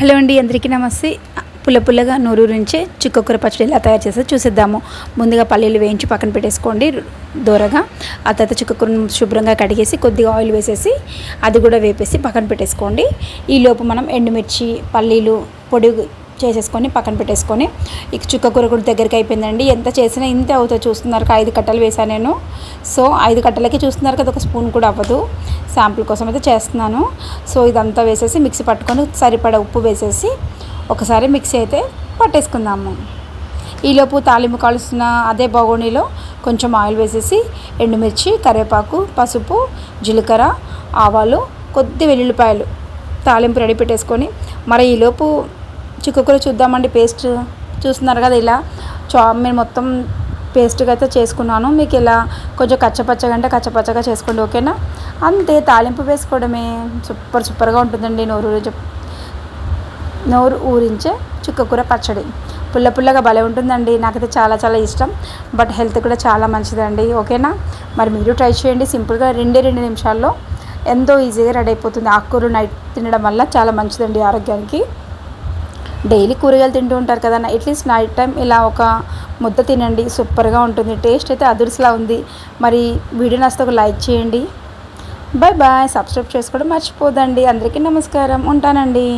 Hello అండి అందరికీ నమస్తే. పుల్ల పుల్లగా నూరూరు నుంచే చుక్కకూర పచ్చడి ఎలా తయారు చేస్తే చూసేద్దాము. ముందుగా పల్లీలు వేయించి పక్కన పెట్టేసుకోండి దూరగా. ఆ తర్వాత చుక్కకూరను శుభ్రంగా కడిగేసి కొద్దిగా ఆయిల్ వేసేసి అది కూడా వేపేసి పక్కన పెట్టేసుకోండి. ఈ లోపు మనం ఎండుమిర్చి పల్లీలు పొడి చేసేసుకొని పక్కన పెట్టేసుకొని ఇక చుక్క కూర కూడా దగ్గరికి అయిపోయిందండి. ఎంత చేసినా ఇంతే అవుతుంది చూస్తున్నారు ఐదు కట్టలు వేసాను నేను. సో ఐదు కట్టలకి చూస్తున్నారు కదా ఒక స్పూన్ కూడా అవ్వదు. శాంపుల్ కోసం అయితే చేస్తున్నాను. సో ఇదంతా వేసేసి మిక్సీ పట్టుకొని సరిపడా ఉప్పు వేసేసి ఒకసారి మిక్సీ అయితే పట్టేసుకుందాము. ఈలోపు తాలింపు కాలుస్తున్న అదే బగోనీలో కొంచెం ఆయిల్ వేసేసి ఎండుమిర్చి కరివేపాకు పసుపు జీలకర్ర ఆవాలు కొద్ది వెల్లుల్లిపాయలు తాలింపు రెడీ పెట్టేసుకొని మరి ఈలోపు చిక్కుకూర చూద్దామండి పేస్ట్ చూస్తున్నారు కదా ఇలా. చా చామిన్ మొత్తం పేస్ట్గా అయితే చేసుకున్నాను. మీకు ఇలా కొంచెం కచ్చపచ్చగా అంటే కచ్చపచ్చగా చేసుకోండి ఓకేనా? అంతే తాలింపు వేసుకోవడమే. సూపర్ సూపర్గా ఉంటుందండి నోరు నోరు ఊరించే చుక్కకూర పచ్చడి. పుల్ల పుల్లగా భలే ఉంటుందండి. నాకైతే చాలా చాలా ఇష్టం. బట్ హెల్త్ కూడా చాలా మంచిదండి ఓకేనా? మరి మీరు ట్రై చేయండి. సింపుల్గా రెండే రెండు నిమిషాల్లో ఎంతో ఈజీగా రెడీ అయిపోతుంది. ఆకుకూరలు నైట్ తినడం వల్ల చాలా మంచిదండి ఆరోగ్యానికి. డైలీ కూరగాయలు తింటూ ఉంటారు కదా అట్లీస్ట్ నైట్ టైం ఇలా ఒక ముద్ద తినండి సూపర్గా ఉంటుంది. టేస్ట్ అయితే అదుర్స్లా ఉంది. మరి వీడియో నచ్చితే ఒక లైక్ చేయండి. బాయ్ బాయ్ సబ్స్క్రైబ్ చేసుకోవడం మర్చిపోదండి. అందరికీ నమస్కారం. ఉంటానండి.